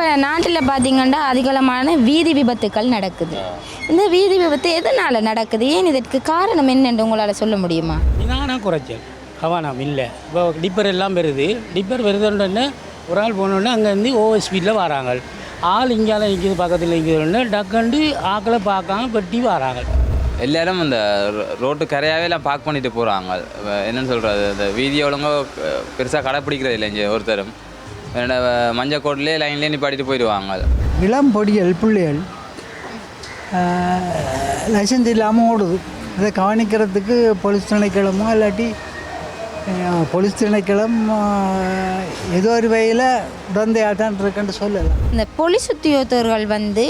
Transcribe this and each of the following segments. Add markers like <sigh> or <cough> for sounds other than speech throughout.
இப்போ நாட்டில் பார்த்தீங்கன்னா அதிகளமான வீதி விபத்துக்கள் நடக்குது. இந்த வீதி விபத்து எதனால் நடக்குது? ஏன் இதற்கு காரணம் என்னன்னு உங்களால் சொல்ல முடியுமா? நிதான குறைச்சல். கவனம் இல்லை. இப்போ டிப்பர் எல்லாம் வருது. டிப்பர் வருதுன்னு ஒரு ஆள் போனோடனே அங்கேருந்து ஓவர் ஸ்பீடில் வராங்க. ஆள் இங்கால நிற்கிது பக்கத்தில் நிற்கிறோன்னு டக்குண்டு ஆக்களை பார்க்காம பெட்டி வராங்க. எல்லாரும் இந்த ரோ- ரோட்டு கரையாவே எல்லாம் பார்க் பண்ணிட்டு போகிறாங்க என்னன்னு சொல்கிறது இந்த வீதியை ஒழுங்கா பெருசாக கடைப்பிடிக்கிறது இல்லை இங்கே ஒருத்தரும். மஞ்சள் கோட்லேயே லைன்லேயே நிப்பாட்டிட்டு போயிடுவாங்க இளம் பொடிகள் பிள்ளைகள் லைசன்ஸ் இல்லாமல் ஓடுது. அதை கவனிக்கிறதுக்கு போலீஸ் திணைக்களமோ இல்லாட்டி போலீஸ் திணைக்களம் ஏதோ ஒரு வகையில் உடந்தையாக தான் இருக்குன்னு சொல்லலாம் இந்த போலீஸ் உத்தியோகத்தர்கள் வந்து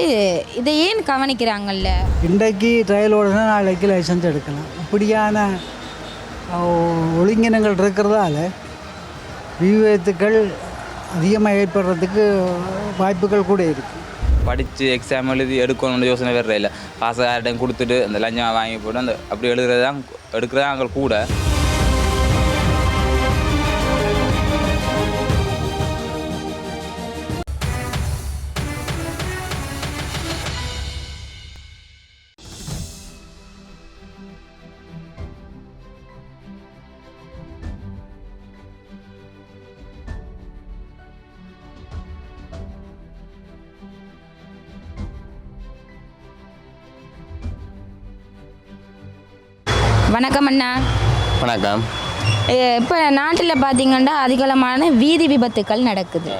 இதை ஏன் கவனிக்கிறாங்கல்ல? இன்றைக்கு ட்ரையல் ஓடுனா நாளைக்கு லைசன்ஸ் எடுக்கலாம். இப்படியான ஒழுங்கினங்கள் இருக்கிறதால விவேத்துக்கள் அதிகமாக ஏற்படுறதுக்கு வாய்ப்புகள் கூட இருக்குது படித்து எக்ஸாம் எழுதி எடுக்கணும்னு யோசனை வேறு இல்லை. காசை யார்கிட்டையும் கொடுத்துட்டு அந்த லஞ்சம் வாங்கி போட்டு அந்த அப்படி எழுதுறது தான் எடுக்கிறது தான் அங்கே கூட. வணக்கம் அண்ணா. வணக்கம். இப்போ நாட்டில் பார்த்தீங்கன்னா அதிகளமான வீதி விபத்துக்கள் நடக்குது.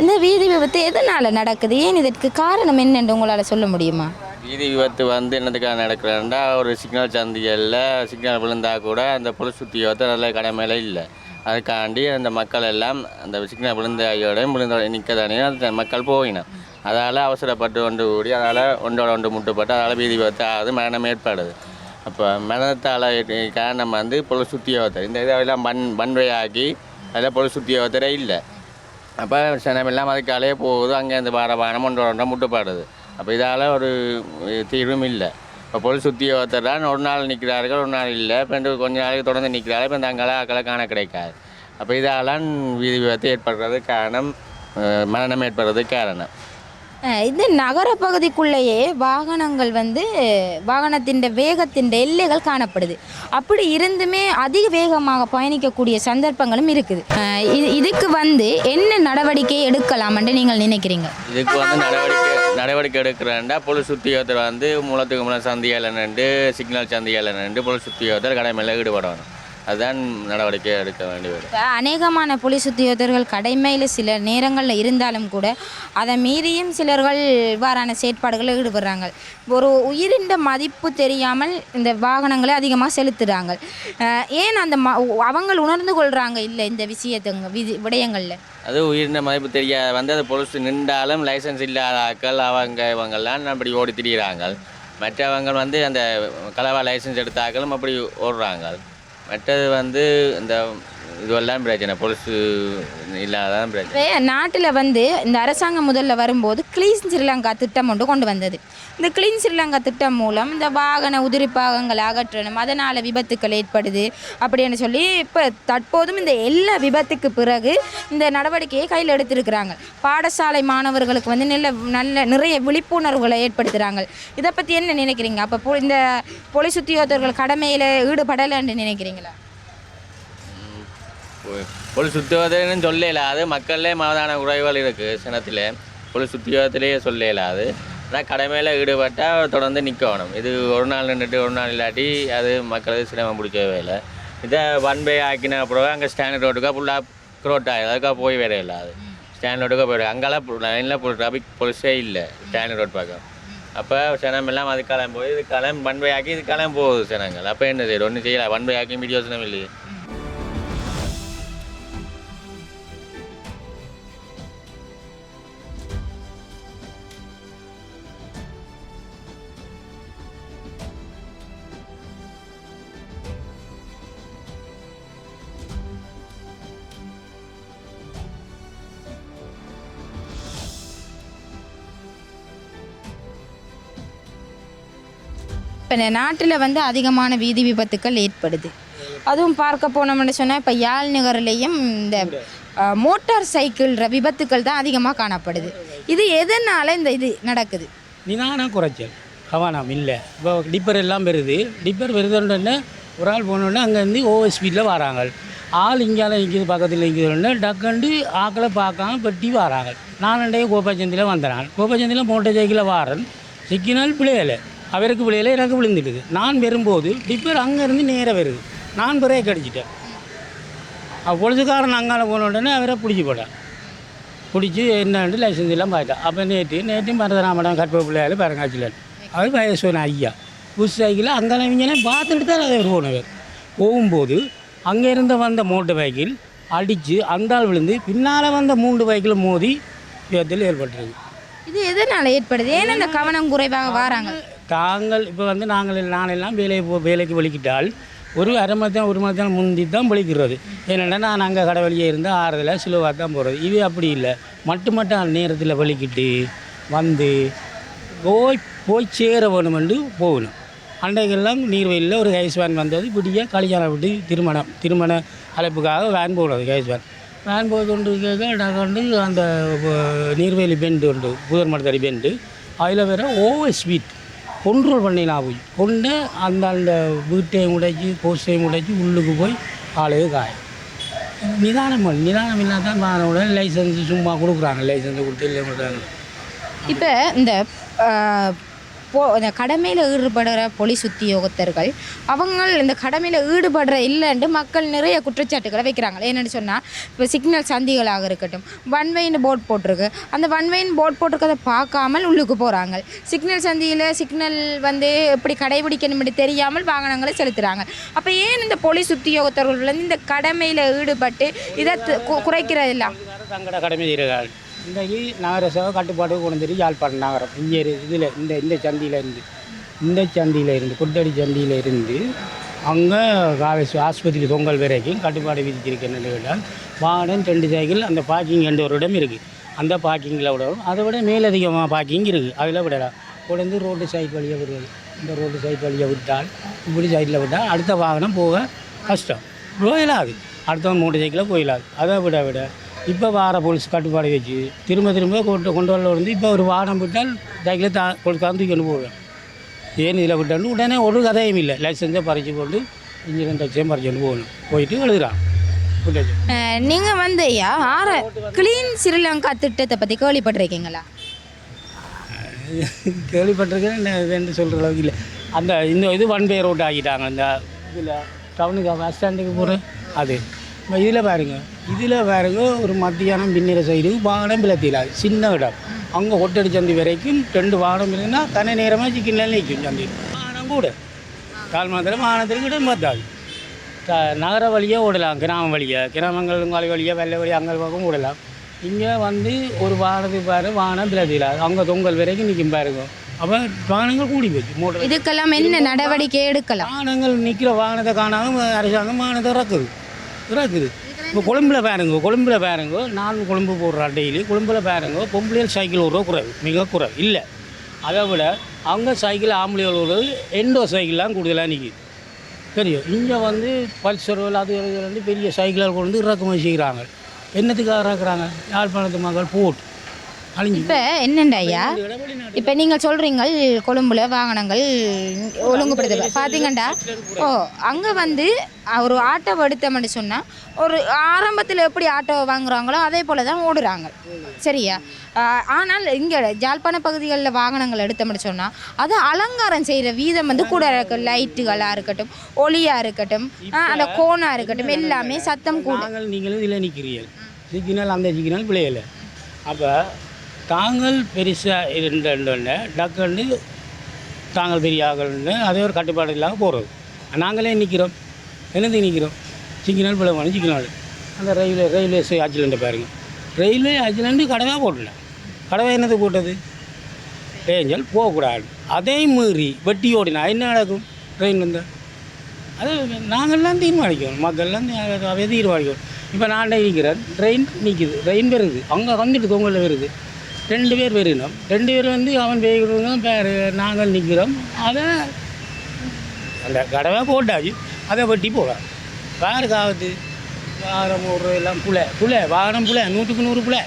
இந்த வீதி விபத்து எதனால் நடக்குது? ஏன் இதற்கு காரணம் என்னன்னு உங்களால் சொல்ல முடியுமா? வீதி விபத்து வந்து என்னத்துக்காக நடக்கிறேன்டா ஒரு சிக்னல் சந்திகளில் சிக்னல் விழுந்தா கூட அந்த பொலிஸ் சுத்தியோத்த நல்ல கடமையில இல்லை. அதுக்காண்டி அந்த மக்கள் எல்லாம் அந்த சிக்னல் விழுந்த ஐயோடையும் விழுந்த நிற்கதானே அந்த மக்கள் போயினோம் அதால் அவசரப்பட்டு ஒன்று கூடி அதால் ஒன்றோட ஒன்று முட்டுப்பட்டு அதால் வீதி விபத்து ஆகுது மரணம் ஏற்படுது. அப்போ மரணத்தால் காரணம் வந்து பொழு சுத்தியோத்தர் இந்த இதெல்லாம் மண் மண்வையாக்கி அதில் பொழு சுத்தியோத்தரே இல்லை. அப்போ சனமெல்லாம் அதுக்காலே போகுது. அங்கேருந்து அந்த பாரபானம் ஒன்று ஒன்றரை முட்டுப்பாடுது. அப்போ இதால் ஒரு தீர்வும் இல்லை. இப்போ பொலிஸ் சுற்றி ஒருத்தர் தான் ஒரு நாள் நிற்கிறார்கள் ஒரு நாள் இல்லை. இப்போ ரெண்டு கொஞ்ச நாளைக்கு தொடர்ந்து நிற்கிறார்கள் இப்போ இந்த அங்கே அக்களை காண கிடைக்காது. அப்போ இதாலாம் வீதி விபத்து ஏற்படுறது காரணம் மரணம் ஏற்படுறது காரணம். இது நகர பகுதிக்குள்ளேயே வாகனங்கள் வந்து வாகனத்தின் வேகத்தின் எல்லைகள் காணப்படுது. அப்படி இருந்துமே அதிக வேகமாக பயணிக்கக்கூடிய சந்தர்ப்பங்களும் இருக்குது. இது இதுக்கு வந்து என்ன நடவடிக்கை எடுக்கலாம்னு நீங்கள் நினைக்கிறீங்க? இதுக்கு வந்து நடவடிக்கை நடவடிக்கை எடுக்கிறேன்டா. பொழு சுத்தியோத்தர் வந்து மூலத்துக்கு மூலம் சந்தியால் நின்று சிக்னல் சந்தியால் நின்று பொலிஸ் சுத்தியோத்தர் கடமையில் ஈடுபடணும். அதுதான் நடவடிக்கை எடுக்க வேண்டி வரும். இப்ப அநேகமான போலீஸ் உத்தியோகத்தர்கள் கடமையில் சில நேரங்களில் இருந்தாலும் கூட அதை மீறியும் சிலர்கள் இவ்வாறான செயற்பாடுகளில் ஈடுபடுறாங்க. ஒரு உயிரின் மதிப்பு தெரியாமல் இந்த வாகனங்களை அதிகமாக செலுத்துகிறாங்க ஏன் அந்த ம அவங்க உணர்ந்து கொள்கிறாங்க இல்லை இந்த விஷயத்துங்க விதி விடயங்களில்? அது உயிரின மதிப்பு தெரியாத வந்து அது பொலிஸ் நின்றாலும் லைசன்ஸ் இல்லாத ஆட்கள் அவங்க இவங்கெல்லாம் அப்படி ஓடி திரிகிறாங்க மற்றவங்க வந்து அந்த கலவா லைசன்ஸ் எடுத்த ஆட்களும் அப்படி ஓடுறாங்க. மற்றது வந்து இந்த இதுவெல்லாம் பிரச்சனை. பொலிசு இல்லாதான் பிரச்சனை. நாட்டில் வந்து இந்த அரசாங்கம் முதல்ல வரும்போது கிளீன் ஸ்ரீலங்கா திட்டம் ஒன்று கொண்டு வந்தது. இந்த கிளீன் ஸ்ரீலங்கா திட்டம் மூலம் இந்த வாகன உதிரி பாகங்களை அகற்றணும் அதனால் விபத்துக்கள் ஏற்படுது அப்படின்னு சொல்லி இப்போ தற்போதும் இந்த எல்லா விபத்துக்கு பிறகு இந்த நடவடிக்கையை கையில் எடுத்திருக்கிறாங்க. பாடசாலை மாணவர்களுக்கு வந்து நல்ல நல்ல நிறைய விழிப்புணர்வுகளை ஏற்படுத்துகிறாங்க இதை பற்றி என்ன நினைக்கிறீங்க? அப்போ இந்த போலீஸ் உத்தியோகத்தர்கள் கடமையில் ஈடுபடலைன்னு நினைக்கிறீங்களா? ஒரு உத்தியோகத்திலும் சொல்ல அது மக்களே மாதான குறைவுகள் இருக்குது சினத்தில். ஒரு உத்தியோகத்திலேயே சொல்ல இயலாது ஆனால் கடமையில் ஈடுபட்டால் தொடர்ந்து நிற்கணும் இது ஒரு நாள் நின்றுட்டு ஒரு நாள் இல்லாட்டி அது மக்களுக்கு சிரமம் பிடிக்கவே இல்லை. இதை ஒன் பே ஆக்கின அப்புறம் அங்கே ஸ்டாண்ட் ரோட்டுக்கா ஃபுல்லாக க்ரோட் ஆகுது அதுக்காக போய் வேற இல்லாது ஸ்டாண்ட் ரோட்டுக்கா போயிடும் அங்கெல்லாம் லைனில் ட்ராஃபிக் போலீஸே இல்லை ஸ்டாண்ட் ரோட் பக்கம். அப்போ சனம் எல்லாம் அது கிளம்பி போய் இது கிளம்பி ஒன் பே ஆக்கி இது கிளம்பி போகுது சனங்கள். அப்போ என்ன செய்யுது ஒன்றும் செய்யலை. ஒன் பே ஆக்கி இல்லையே இப்போ நாட்டில் வந்து அதிகமான வீதி விபத்துக்கள் ஏற்படுது. அதுவும் பார்க்க போனோம்னு சொன்னால் இப்போ யாழ் நகர்லேயும் இந்த மோட்டார் சைக்கிள் விபத்துக்கள் தான் அதிகமாக காணப்படுது. இது எதனால் இந்த இது நடக்குது? நிதான குறைச்சல். கவனம் இல்லை. இப்போ டிப்பர் எல்லாம் வருது. டிப்பர் வருதுன்னு ஒரு ஆள் போனோடனே அங்கேருந்து ஓவர் ஸ்பீடில் வராங்க. ஆள் இங்கால இங்கே பக்கத்தில் இங்கே டக்குண்டு ஆக்களை பார்க்காம பெட்டி வராங்க. நானண்டே கோபாச்சந்தியில் வந்துடுறான் கோபாச்சந்தியில் மோட்டர் சைக்கிளில் வாரன். சிக்கினால் பிள்ளையலை அவருக்கு பிள்ளையில எனக்கு விழுந்துடுது. நான் வரும்போது டிப்பர் அங்கேருந்து நேராக வருது. நான் பிரேக் அடிச்சிட்டேன் பொழுதுக்காரன் அங்கால போன உடனே அவரை பிடிச்சி போட்டேன் பிடிச்சி என்னன்னு லைசன்ஸ் எல்லாம் பார்த்தான் அப்போ நேற்று நேற்று மருதராமடம் கற்ப பிள்ளையால் பாருங்காட்சியில் அவர் வயசுன ஐயா. புஷ் சைக்கிள் அங்கே இவங்கெல்லாம் பார்த்துட்டு தான் அவர் போனவர். போகும்போது அங்கே இருந்த வந்த மோட்டர் பைக்கில் அடித்து அந்த ஆள் விழுந்து பின்னால் வந்த மூன்று பைக்கில் மோதி விபத்தில் ஏற்பட்டிருக்கு இது எதனால் ஏற்படுது? ஏன் இந்த கவனம் குறைவாக வராங்க? தாங்கள் இப்போ வந்து நாங்கள் நானெல்லாம் வேலையை போ வேலைக்கு வலிக்கிட்டால் ஒரு அரை மணி ஒரு மணி நேரம் முந்தி தான் வலிக்கிறது ஏன்னா நான் அங்கே கடை வழியே இருந்தால் ஆறுதல் சிலுவாக தான் போகிறது இது அப்படி இல்லை. மட்டு மட்டும் நேரத்தில் வலிக்கிட்டு வந்து போய் போய் சேர வேணுமென்று போகணும். அன்றைக்கெல்லாம் நீர்வெளியில் ஒரு கைஸ் வேன் வந்தது. இப்படியே கல்யாணம் விட்டு திருமணம் திருமண அழைப்புக்காக வேன் போடுறது கைஸ் வேன் வேன் போய் கொண்டு கேட்க அந்த நீர்வயலி பெண்டு உண்டு புதர் மடத்தடி பெண்டு அதில் வேறு ஓவர் ஸ்வீட் கொண்ட்ரோல் பண்ணிடலாம் போய் கொண்டு அந்த அந்த வீட்டையும் உடைச்சி போஸ்டையும் உடைச்சி உள்ளுக்கு போய் ஆளுக்கு காயும் நிதானம் நிதானம் இல்லாத தான் லைசன்ஸ் சும்மா கொடுக்குறாங்க. லைசன்ஸ் கொடுத்து இல்லை இப்போ இந்த போ இந்த கடமையில் ஈடுபடுற போலீஸ் உத்தியோகத்தர்கள் அவங்க இந்த கடமையில் ஈடுபடுற இல்லைன்ட்டு மக்கள் நிறைய குற்றச்சாட்டுகளை வைக்கிறாங்க. என்னென்னு சொன்னால் இப்போ சிக்னல் சந்திகளாக இருக்கட்டும் ஒன்வேன்னு போர்ட் போட்டிருக்கு. அந்த ஒன்வேன் போர்ட் போட்டிருக்கதை பார்க்காமல் உள்ளுக்கு போகிறாங்க சிக்னல் சந்தியில் சிக்னல் வந்து எப்படி கடைபிடிக்கணும்னு தெரியாமல் வாகனங்களை செலுத்துகிறாங்க அப்போ ஏன் இந்த போலீஸ் உத்தியோகத்தர்கள் வந்து இந்த கடமையில் ஈடுபட்டு இதை குறைக்கிறதில்ல? தங்கட கடமை இன்றைக்கு நகரசபை கட்டுப்பாடு கொண்டு வந்து யாழ்ப்பாணம் நகரம். இங்கே இதில் இந்த இந்த சந்தியிலேருந்து இந்த சந்தியில் இருந்து குட்டடி சந்தியில் இருந்து அங்கே காவேஸ் ஆஸ்பத்திரி பொங்கல் வரைக்கும் கட்டுப்பாடு விதிச்சிருக்கேன்னு கேட்டால் வாகனம் ரெண்டு சைக்கிள் அந்த பார்க்கிங் என்ற ஒரு இடம் இருக்குது அந்த பார்க்கிங்கில் விடவும் அதை விட மேலதிகமாக பார்க்கிங் இருக்குது அதில் விடலாம். உடனே ரோட்டு சைட் வழியாக விடுவது. இந்த ரோட்டு சைட் வழியாக விட்டால் இப்படி சைடில் விட்டால் அடுத்த வாகனம் போக கஷ்டம். போயிடாது அடுத்தவன் மோட்டர் சைக்கிளில் போயிடாது அதை விட விட இப்போ வார போலீஸ் கட்டுப்பாடு வச்சு திரும்ப திரும்ப கொண்டு கொண்டு வரல வந்து இப்போ ஒரு வாகனம் விட்டால் சைக்கிளை தா கொடுக்காந்து தூக்கிட்டு போவேன் ஏன் இதில் விட்டாலும் உடனே ஒரு கதையும் இல்லை. லைசன்ஸை பறித்து போட்டு இன்ஜினியர் டெக்ஸையும் பறிச்சுட்டு போகணும். போயிட்டு எழுதுறான். நீங்கள் வந்து ஐயா ஆற க்ளீன் ஸ்ரீலங்கா திட்டத்தை பற்றி கேள்விப்பட்டிருக்கீங்களா? கேள்விப்பட்டிருக்கேன் சொல்கிற அளவுக்கு இல்லை. அந்த இந்த இது ஒன் பே ரோட் ஆக்கிட்டாங்க. இந்த இதில் டவுனுக்கு பஸ் ஸ்டாண்டுக்கு போகிற அது. இதில் பாருங்க. இதில் பாருங்க ஒரு மத்தியானம் பின்னிற சைடு வாகனம் பிளத்திலாது சின்ன இடம். அங்கே ஒட்டடி சந்தி வரைக்கும் ரெண்டு வாகனம் இருக்குன்னா கன நேரமாக சிக்கனில் நிற்கும் சந்தி. வாகனம் கூட. கால் மாதத்தில் வாகனத்துக்கு இடம் பார்த்தாது த- நகர வழியாக ஓடலாம். கிராம வழியாக கிராமங்கள் உங்காலி வழியாக வெள்ளை வழியாக அங்கே பக்கம் ஓடலாம். இங்கே வந்து ஒரு வாகனத்துக்கு பாரு வாகனம் பிளத்திலாது அங்கே தொங்கல் வரைக்கும் நிற்கும் பாருங்க. அப்போ வாகனங்கள் கூடி போச்சு. மோட்டர் இதுக்கெல்லாம் என்ன நடவடிக்கை எடுக்கலாம்? வாகனங்கள் நிற்கிற வாகனத்தை காணாம அரசாங்கம் வாகனத்தை இறக்குது. இருக்குது இப்போ கொழும்புல பாருங்க கொழும்பில் பாருங்க நான் கொழும்பு போடுறா டெய்லி கொழும்பில் பாருங்க பொம்பளைகள் சைக்கிள் ஓடுற குறைவு மிக குறைவு. இல்லை. அதை விட அவங்க சைக்கிள் ஆம்பளை ஓடுறது எண்டோ சைக்கிள்லாம் கூடுதலாக நிற்கிது தெரியும் இங்கே வந்து பல்சர் அது வந்து பெரிய சைக்கிளாக கொண்டு வந்து இறக்குமதி செய்கிறாங்க என்னத்துக்காக இறக்குறாங்க? யாழ்ப்பாணத்து மக்கள் போட்டு. இப்போ என்னண்டா ஐயா? இப்போ நீங்கள் சொல்கிறீங்க கொழும்புல வாகனங்கள் ஒழுங்குபடுத்த பார்த்தீங்கண்டா ஓ அங்கே வந்து ஒரு ஆட்டோ எடுத்தோம்னு சொன்னால் ஒரு ஆரம்பத்தில் எப்படி ஆட்டோ வாங்குறாங்களோ அதே போல் தான் ஓடுறாங்க. சரியா? ஆனால் இங்கே ஜாழ்ப்பாண பகுதிகளில் வாகனங்கள் எடுத்தோம்னு சொன்னால் அது அலங்காரம் செய்கிற வீதம் வந்து கூட இருக்கு. லைட்டுகளாக இருக்கட்டும் ஒளியாக இருக்கட்டும் அந்த கோனாக இருக்கட்டும் எல்லாமே சத்தம் கூட நாங்கள் நீங்களும் இதில் நிற்கிறீர்கள் அந்த விளையலை அப்போ தாங்கள் பெருசாக இருந்தோடனே டக்குன்னு தாங்கள் பெரிய ஆகணுன்னு அதே ஒரு கட்டுப்பாடு இல்லாமல் போகிறது நாங்களே நிற்கிறோம் என்னது நிற்கிறோம் சிக்னல் பிளவான சிக்னல் அந்த ரயில்வே ரயில்வே ஆக்சிடெண்ட்டை பாருங்கள் ரயில்வே ஆக்சிடெண்ட்டு கடவாக போடல. கடவை என்னது போட்டது? ஏஞ்சல் போகக்கூடாது. அதே மீறி வெட்டி ஓடினா என்ன நடக்கும்? ட்ரெயின் வந்தால் அது நாங்கள்லாம் தீர்மானிக்கணும். மக்கள்லாம் தீ- தீர்மானிக்கணும். இப்போ நான் நிற்கிறேன் ட்ரெயின் நிற்கிது ட்ரெயின் வருது. அங்கே வந்துட்டு தொங்கலில் வருது. ரெண்டு பேர் வருகிறோம் ரெண்டு பேர் வந்து அவன் வேகிறவங்க பேர் நாங்கள் நிற்கிறோம். அதை அந்த கடவை போட்டாச்சு. அதை வெட்டி போகலாம். வேறு காவது வாரம் ஒரு எல்லாம் புலை புலை வாரம் புலை நூற்றுக்கு நூறு புலை.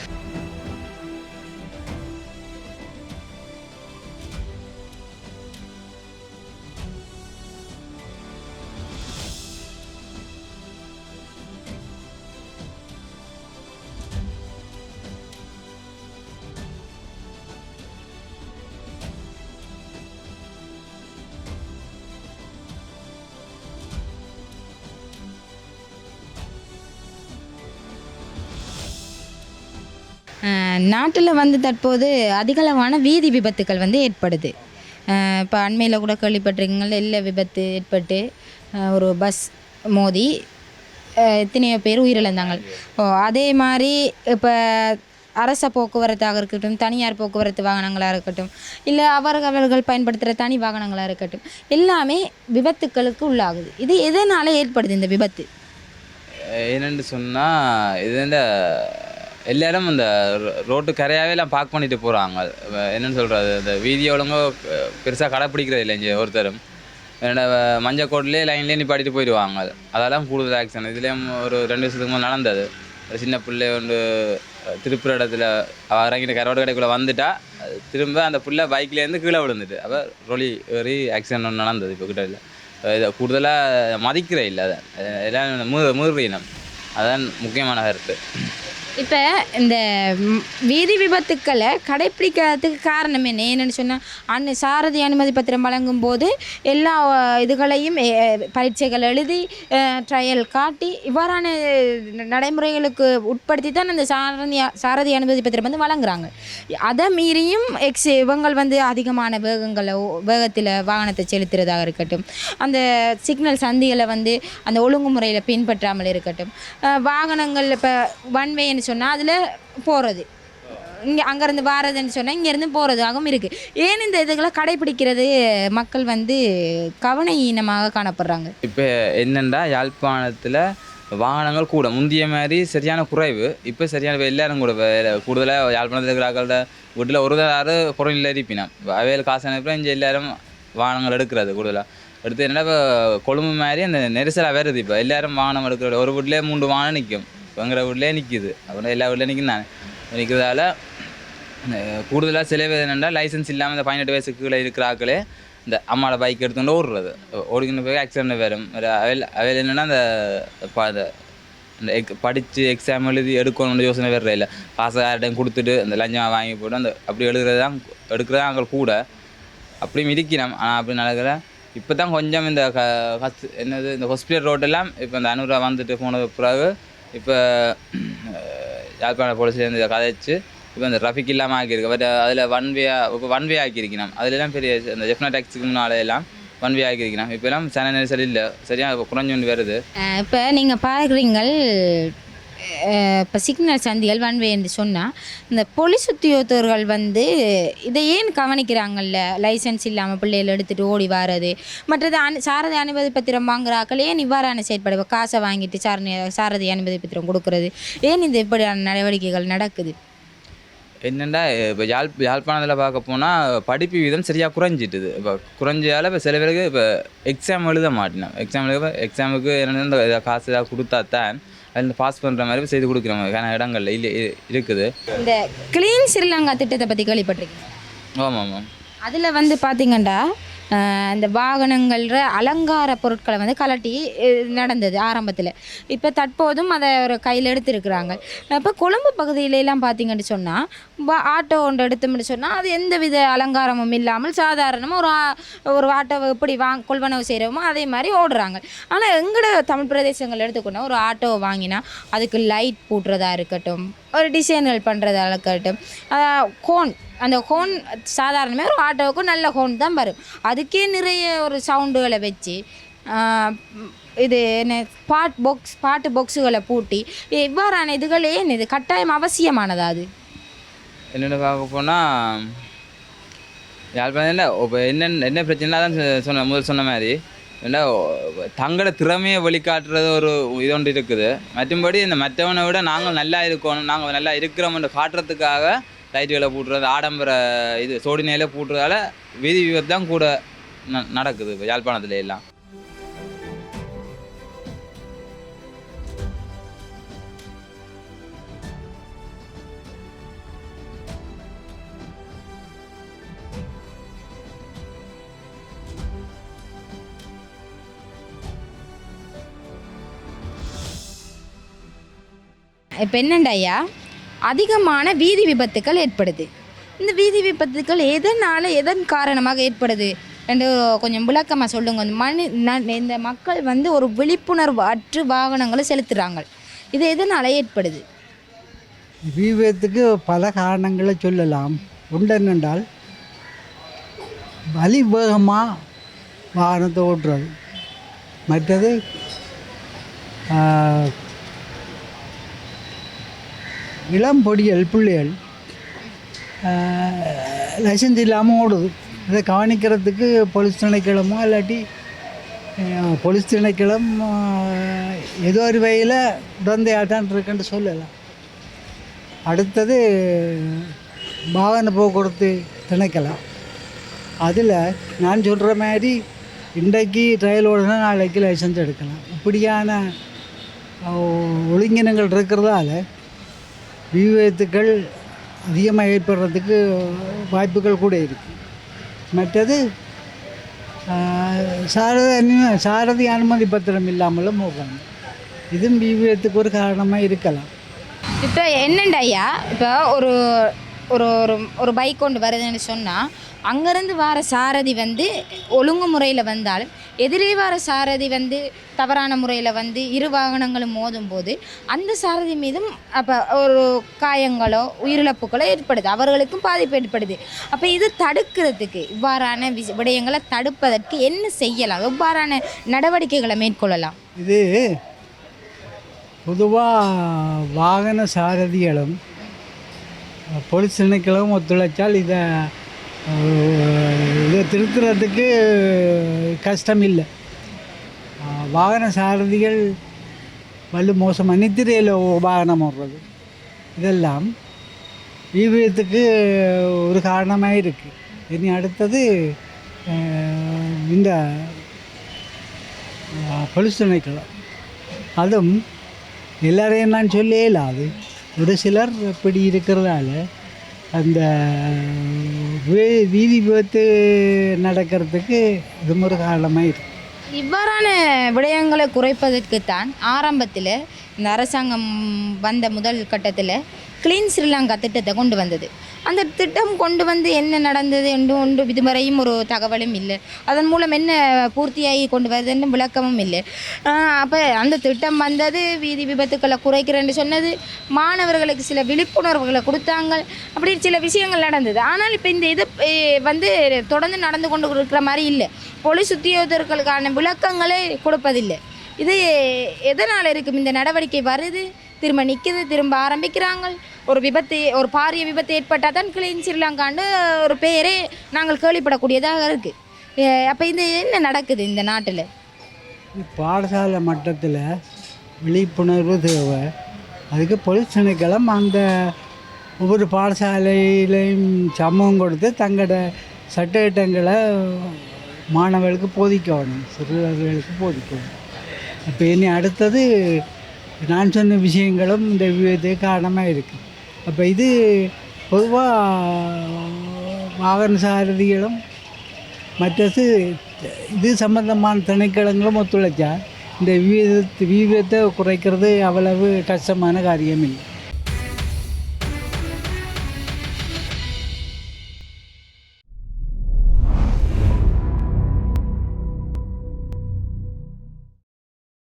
நாட்டில் வந்து தற்போது அதிகளவான வீதி விபத்துக்கள் வந்து ஏற்படுது. இப்போ அண்மையில் கூட கேள்விப்பட்டிருக்கீங்கள எல்ல விபத்து ஏற்பட்டு ஒரு பஸ் மோதி எத்தனையோ பேர் உயிரிழந்தாங்க. ஓ அதே மாதிரி இப்போ அரச போக்குவரத்தாக இருக்கட்டும் தனியார் போக்குவரத்து வாகனங்களாக இருக்கட்டும் இல்லை அவர்கள் அவர்கள் பயன்படுத்துகிற தனி வாகனங்களாக இருக்கட்டும் எல்லாமே விபத்துக்களுக்கு உள்ளாகுது. இது எதனால் ஏற்படுது இந்த விபத்து? என்னென்னு சொன்னால் இது இந்த எல்லாரும் இந்த ரோ- ரோட்டு கரையாகவே எல்லாம் பார்க் பண்ணிட்டு போகிறாங்க என்னென்னு சொல்கிறது இந்த வீதி ஒழுங்கோ பெருசாக கடைப்பிடிக்கிறது இல்லை இங்கே ஒருத்தரும். என்னோட மஞ்சள் கோட்லேயே லைன்லேயே நிப்பாட்டிட்டு போயிடுவாங்க. அதெல்லாம் கூடுதல் ஆக்ஷன் இதுலேயும் ஒரு ரெண்டு வருஷத்துக்கு முன்னாடி நடந்தது. ஒரு சின்ன பிள்ளை ஒன்று திருப்புற இடத்துல இறங்கிட்டு கரோடு கடைக்குள்ளே வந்துட்டா. திரும்ப அந்த புள்ள பைக்லேருந்து கீழே விழுந்துட்டு. அப்போ ரொலி வெறி ஆக்சிடென்ட் ஒன்று நடந்தது இப்போ கிட்ட இல்லை. இதை கூடுதலாக மதிக்கிற இல்லை அதை. எல்லாம் மீ இனம் அதான் முக்கியமான கருத்து. இப்போ இந்த வீதி விபத்துக்களை கடைப்பிடிக்கிறதுக்கு காரணம் என்ன? என்னென்னு சொன்னால் அன்னை சாரதி அனுமதி பத்திரம் வழங்கும் போது எல்லா இதுகளையும் பரீட்சைகள் எழுதி ட்ரையல் காட்டி இவ்வாறான நடைமுறைகளுக்கு உட்படுத்தி தான் அந்த சாரதி சாரதி அனுமதி பத்திரம் வந்து வழங்குறாங்க. அதை மீறியும் எக்ஸ் இவங்கள் வந்து அதிகமான வேகங்களை வேகத்தில் வாகனத்தை செலுத்துறதாக இருக்கட்டும் அந்த சிக்னல் சந்திகளை வந்து அந்த ஒழுங்குமுறையில் பின்பற்றாமல் இருக்கட்டும் வாகனங்கள் இப்போ ஒன் வேன்னு சொன்னால் அதில் போகிறது இங்கே அங்கேருந்து வாரதுன்னு சொன்னால் இங்கேருந்து போகிறதாகவும் இருக்குது ஏன் இந்த இதுகளை கடைபிடிக்கிறது மக்கள் வந்து கவனஈனமாக காணப்படுறாங்க? இப்போ என்னென்னா யாழ்ப்பாணத்தில் வாகனங்கள் கூட முந்திய மாதிரி சரியான குறைவு. இப்போ சரியான எல்லாரும் கூட கூடுதலாக யாழ்ப்பாணத்தில் இருக்கிறார்கள வீட்டில் ஒரு ஆறு குறையில் இருப்பினா. அவையில் காசு அனுப்பி இங்கே எல்லாரும் வாகனங்கள் எடுக்கிறது கூடுதலாக எடுத்து என்னடா இப்போ கொழும்பு மாதிரி அந்த நெரிசலாக வருது இப்போ. எல்லாரும் வாகனம் எடுக்கிற ஒரு வீட்லேயே மூன்று வாகனம் நிற்கும் இப்போ எங்கிற வீட்லேயே நிற்கிது அப்புறம் எல்லா வீட்லேயும் நிற்கும் நான். நிற்கிறதால கூடுதலாக சில பேர் என்னென்னா லைசன்ஸ் இல்லாமல் இந்த பதினெட்டு வயசுக்கு கீழே இருக்கிற ஆக்களே இந்த அம்மாவோட பைக் எடுத்துகிட்டு ஓடுறது. ஓடிக்கிட்டு போய் ஆக்சிடென்ட் வரும். வேறு அவையில் அவையில் என்னென்னா அந்த அந்த இந்த எக் படித்து எக்ஸாம் எழுதி எடுக்கணும்னு யோசனை வேறு இல்லை. காசை யார்ட்டையும் கொடுத்துட்டு அந்த லஞ்சம் வாங்கி போட்டு அந்த அப்படி எழுதுறது தான் எடுக்கிறது தான் அங்கே கூட. அப்படியும் இருக்கிறோம் ஆனால் அப்படி நடக்கிற இப்போ தான் கொஞ்சம் இந்த க கஸ் என்னது இந்த ஹாஸ்பிட்டல் ரோட்டெல்லாம் இப்போ இந்த அனுரா வந்துட்டு போனது பிறகு இப்போ <clears throat> யாழ்ப்பாண போலீஸ்லேருந்து இதை கதைச்சு இப்போ இந்த ட்ராஃபிக் இல்லாமல் ஆக்கியிருக்கு. பட் அதில் ஒன் வே இப்போ ஒன் வே ஆக்கியிருக்கணும். அதுலலாம் பெரிய இந்த ஜெஃப்னா டேக்ஸுக்கு முன்னால ஒன் வே ஆக்கியிருக்கணும். இப்போலாம் சன நெரிசல் இல்லை. சரியாக இப்போ குறைஞ்சு வருது. இப்போ நீங்கள் பார்க்குறீங்கள் இப்போ சிக்னல் சந்திகள் வன்வே என்று சொன்னால் இந்த போலீஸ் உத்தியோகத்தர்கள் வந்து இதை ஏன் கவனிக்கிறாங்கல்ல? லைசன்ஸ் இல்லாமல் பிள்ளைகள் எடுத்துகிட்டு ஓடி வர்றது. மற்றது அனு சாரதி அனுமதி பத்திரம் வாங்குறாக்கள் ஏன் இவ்வாறான செயற்பாடு காசை வாங்கிட்டு சாரணி சாரதி அனுமதி பத்திரம் கொடுக்கறது. ஏன் இந்த இப்படியான நடவடிக்கைகள் நடக்குது? என்னென்னா இப்போ யாழ் யாழ்ப்பாணத்தில் பார்க்க போனால் படிப்பு வீதம் சரியாக குறைஞ்சிட்டுது. இப்போ குறைஞ்சால இப்போ சில பேருக்கு இப்போ எக்ஸாம் எழுத மாட்டினோம் எக்ஸாம் எழுத எக்ஸாமுக்கு என்னென்ன இந்த காசு ஏதாவது கொடுத்தா தான் அதில் பாஸ் பண்ணுற மாதிரி செய்து கொடுக்குறோம் ஏன்னா இடங்கள்ல இல்லை இருக்குது. இந்த க்ளீன் ஸ்ரீலங்கா திட்டத்தை பற்றி கேள்விப்பட்டிருக்கீங்க? ஆமாம் ஆமாம் அதில் வந்து பார்த்திங்கண்டா அஹ், இந்த வாகனங்கள்ற அலங்கார பொருட்களை வந்து கலட்டி நடந்தது ஆரம்பத்தில். இப்போ தற்போதும் அதை ஒரு கையில் எடுத்திருக்கிறாங்க. இப்போ கொழும்பு பகுதியில எல்லாம் பார்த்தீங்கன்னு சொன்னால் ஆட்டோ ஒன்று எடுத்தோம்னு சொன்னால் அது எந்த வித அலங்காரமும் இல்லாமல் சாதாரணமாக ஒரு ஒரு ஆட்டோவை எப்படி வாங் கொள்வனவு செய்கிறோமோ அதே மாதிரி ஓடுறாங்க. ஆனால் எங்களோட தமிழ் பிரதேசங்கள் எடுத்துக்கொண்டா ஒரு ஆட்டோவை வாங்கினா அதுக்கு லைட் பூட்டுறதா இருக்கட்டும் ஒரு டிசைன்கள் பண்ணுறதா இருக்கட்டும் கோன் அந்த ஹோன் சாதாரணமாக ஒரு ஆட்டோவுக்கு நல்ல ஹோன் தான் வரும். அதுக்கே நிறைய ஒரு சவுண்டுகளை வச்சு இது என்ன பாட் பாக்ஸ் பாட்டு பாக்ஸுகளை பூட்டி இவ்வாறான இதுகள் ஏன் இது கட்டாயம் அவசியமானதா அது? என்னென்னு பார்க்க போனால் யாழ்ப்பாணத்தில் இப்போ என்ன என்ன பிரச்சனை தான் சொ- சொன்ன முதல் சொன்ன மாதிரி. ஏன்னா தங்களோட திறமையை வெளிக்காட்டுறது ஒரு இது ஒன்று இருக்குது. மற்றும்படி இந்த மற்றவனை விட நாங்கள் நல்லா இருக்கணும் நாங்கள் நல்லா இருக்கிறோம்னு காட்டுறதுக்காக லைட்டுகளை பூட்டுறது ஆடம்பர இது சோடினையில பூட்டுறதால வீதி விபத்து தான் கூட ந நடக்குது இப்போ யாழ்ப்பாணத்துல எல்லாம். இப்போ அதிகமான வீதி விபத்துக்கள் ஏற்படுது. இந்த வீதி விபத்துக்கள் எதனால் எதன் காரணமாக ஏற்படுது? என்று கொஞ்சம் விளக்கமாக சொல்லுங்க. இந்த மனி ந- இந்த மக்கள் வந்து ஒரு விழிப்புணர்வு அற்று வாகனங்களை செலுத்துகிறாங்க இது எதனால் ஏற்படுது? விபத்துக்கு பல காரணங்களை சொல்லலாம். உண்டென்றால் வலி வேகமாக வாகனத்தை ஓட்டுறது. மற்றது இளம் பொடிகள் பிள்ளைகள் லைசன்ஸ் இல்லாமல் ஓடுது. இதை கவனிக்கிறதுக்கு போலீஸ் திணைக்களமோ இல்லாட்டி போலீஸ் திணைக்களம் ஏதோ ஒரு வகையில் உடந்தையாட்டான் இருக்குன்னு சொல்லலாம். அடுத்தது வாகன போக்குவரத்து திணைக்கலாம் அதில் நான் சொல்கிற மாதிரி இன்றைக்கு ட்ரையல் ஓடுனா நாளைக்கு லைசன்ஸ் எடுக்கலாம். இப்படியான ஒழுங்கினங்கள் இருக்கிறதால விவேகத்துக்கள் அதிகமாக ஏற்படுறதுக்கு வாய்ப்புகள் கூட இருக்குது மற்றது சாரதி சாரதி அனுமதி பத்திரம் இல்லாமலும் போகிறாங்க இதுவும் விவேகத்துக்கு ஒரு காரணமாக இருக்கலாம். இப்போ என்னண்டா ஐயா? இப்போ ஒரு ஒரு ஒரு ஒரு பைக் கொண்டு வருதுன்னு சொன்னால் அங்கேருந்து வர சாரதி வந்து ஒழுங்கு முறையில் வந்தாலும் எதிரே வர சாரதி வந்து தவறான முறையில் வந்து இரு வாகனங்களும் மோதும் போது அந்த சாரதி மீதும் அப்போ ஒரு காயங்களோ உயிரிழப்புகளோ ஏற்படுது. அவர்களுக்கும் பாதிப்பு ஏற்படுது. அப்போ இது தடுக்கிறதுக்கு இவ்வாறான விஷ விடயங்களை தடுப்பதற்கு என்ன செய்யலாம்? எவ்வாறான நடவடிக்கைகளை மேற்கொள்ளலாம்? இது பொதுவாக வாகன சாரதிகளும் போலீஸ் திணைக்களவும் ஒத்துழைச்சால் இதை இதை திருத்துறதுக்கு கஷ்டம் இல்லை வாகன சாரதிகள் வலு மோசம் நித்திரையில் வாகனம் ஓடுறது. இதெல்லாம் விபத்துக்கு ஒரு காரணமாக இருக்குது இனி அடுத்தது இந்த பொலிசுணைக்கலாம் அதுவும் எல்லாரையும் நான் சொல்லே இல்லாது. ஒரு சிலர் இப்படி இருக்கிறதால அந்த வீதி விபத்து நடக்கிறதுக்கு இது ஒரு இவ்வாறான விடயங்களை குறைப்பதற்குத்தான் ஆரம்பத்தில் இந்த அரசாங்கம் வந்த முதல் கட்டத்தில் க்ளீன் ஸ்ரீலங்கா திட்டத்தை கொண்டு வந்தது. அந்த திட்டம் கொண்டு வந்து என்ன நடந்தது என்று ஒன்று இதுவரையும் ஒரு தகவலும் இல்லை. அதன் மூலம் என்ன பூர்த்தியாகி கொண்டு வருதுன்னு விளக்கமும் இல்லை. அப்போ அந்த திட்டம் வந்தது வீதி விபத்துக்களை குறைக்கிறேன்னு சொன்னது மாணவர்களுக்கு சில விழிப்புணர்வுகளை கொடுத்தாங்க அப்படி சில விஷயங்கள் நடந்தது. ஆனால் இப்போ இந்த இது வந்து தொடர்ந்து நடந்து கொண்டு இருக்கிற மாதிரி இல்லை. போலீஸ் உத்தியோகர்களுக்கான விளக்கங்களே கொடுப்பதில்லை. இது எதனால் இருக்கும்? இந்த நடவடிக்கை வருது திரும்ப நிற்குது திரும்ப ஆரம்பிக்கிறாங்க. ஒரு விபத்து ஒரு பாரிய விபத்து ஏற்பட்டால் தான் கிளீன் ஸ்ரீலங்கான்னு ஒரு பெயரே நாங்கள் கேள்விப்படக்கூடியதாக இருக்குது அப்போ இது என்ன நடக்குது இந்த நாட்டில்? பாடசாலை மட்டத்தில் விழிப்புணர்வு தேவை. அதுக்கு போலீஸ் திணைக்களம் அந்த ஒவ்வொரு பாடசாலையிலையும் சமூகம் கொடுத்து தங்களோட சட்டத்திட்டங்களை மாணவர்களுக்கு போதிக்கணும் சிறுவர்களுக்கு போதிக்கணும். அப்போ இனி அடுத்தது நான் சொன்ன விஷயங்களும் இந்த விவேகத்துக்கு காரணமாக இருக்குது அப்போ இது பொதுவாக வாகன சாரதிகளும் மற்றது இது சம்பந்தமான திணைக்களங்களும் ஒத்துழைச்சா இந்த விவேகத்தை விவேகத்தை குறைக்கிறது அவ்வளவு கஷ்டமான காரியம் இல்லை